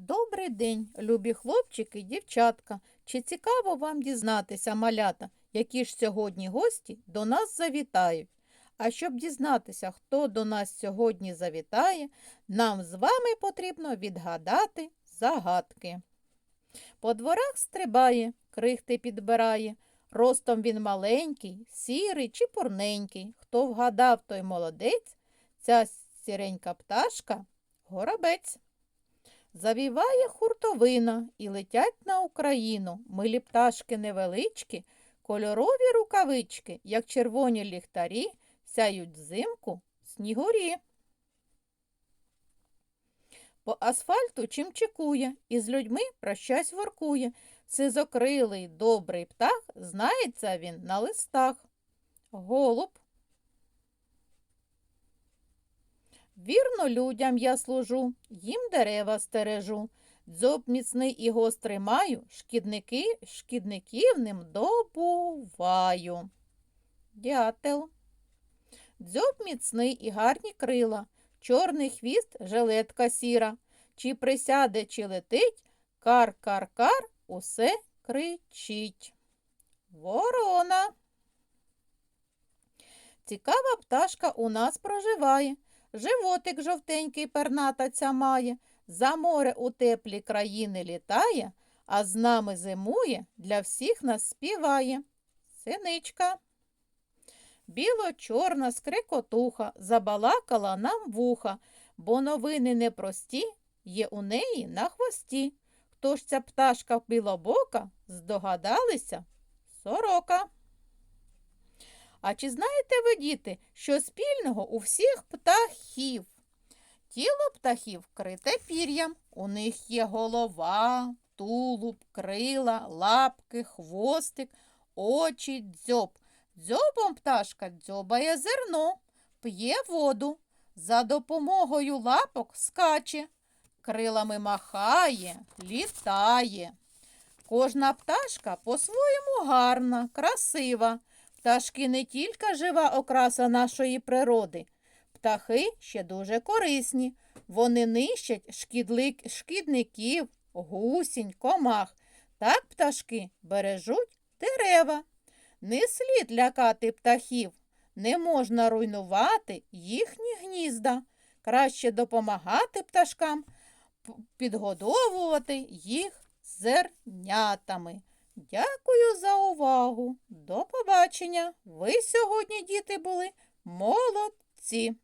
Добрий день, любі хлопчики, і дівчатка. Чи цікаво вам дізнатися, малята, які ж сьогодні гості до нас завітають? А щоб дізнатися, хто до нас сьогодні завітає, нам з вами потрібно відгадати загадки. По дворах стрибає, крихти підбирає. Ростом він маленький, сірий чи пурненький. Хто вгадав, той молодець. Ця сіренька пташка горобець. Завіває хуртовина і летять на Україну. Милі пташки невеличкі, кольорові рукавички, як червоні ліхтарі, сяють взимку снігурі. По асфальту чимчикує, і з людьми про щось воркує. Сизокрилий добрий птах, знається він на листах. Голуб. Вірно людям я служу, їм дерева стережу. Дзьоб міцний і гострий маю, шкідники, шкідників ним добуваю. Дятел. Дзьоб міцний і гарні крила, чорний хвіст жилетка сіра. Чи присяде, чи летить, кар-кар-кар, усе кричить. Ворона. Цікава пташка у нас проживає. Животик жовтенький перната ця має, за море у теплі країни літає, а з нами зимує, для всіх нас співає. Синичка. Біло-чорна скрикотуха забалакала нам вуха, бо новини непрості є у неї на хвості. Хто ж ця пташка білобока, здогадалися? Сорока. А чи знаєте ви, діти, що спільного у всіх птахів? Тіло птахів вкрите пір'ям, у них є голова, тулуб, крила, лапки, хвостик, очі, дзьоб. Дзьобом пташка дзьобає зерно, п'є воду, за допомогою лапок скаче, крилами махає, літає. Кожна пташка по-своєму гарна, красива. Пташки не тільки жива окраса нашої природи. Птахи ще дуже корисні. Вони нищать шкідлик, шкідників, гусінь, комах. Так пташки бережуть дерева. Не слід лякати птахів, не можна руйнувати їхні гнізда. Краще допомагати пташкам підгодовувати їх зернятами. Дякую за увагу. До побачення. Ви сьогодні, діти, були молодці.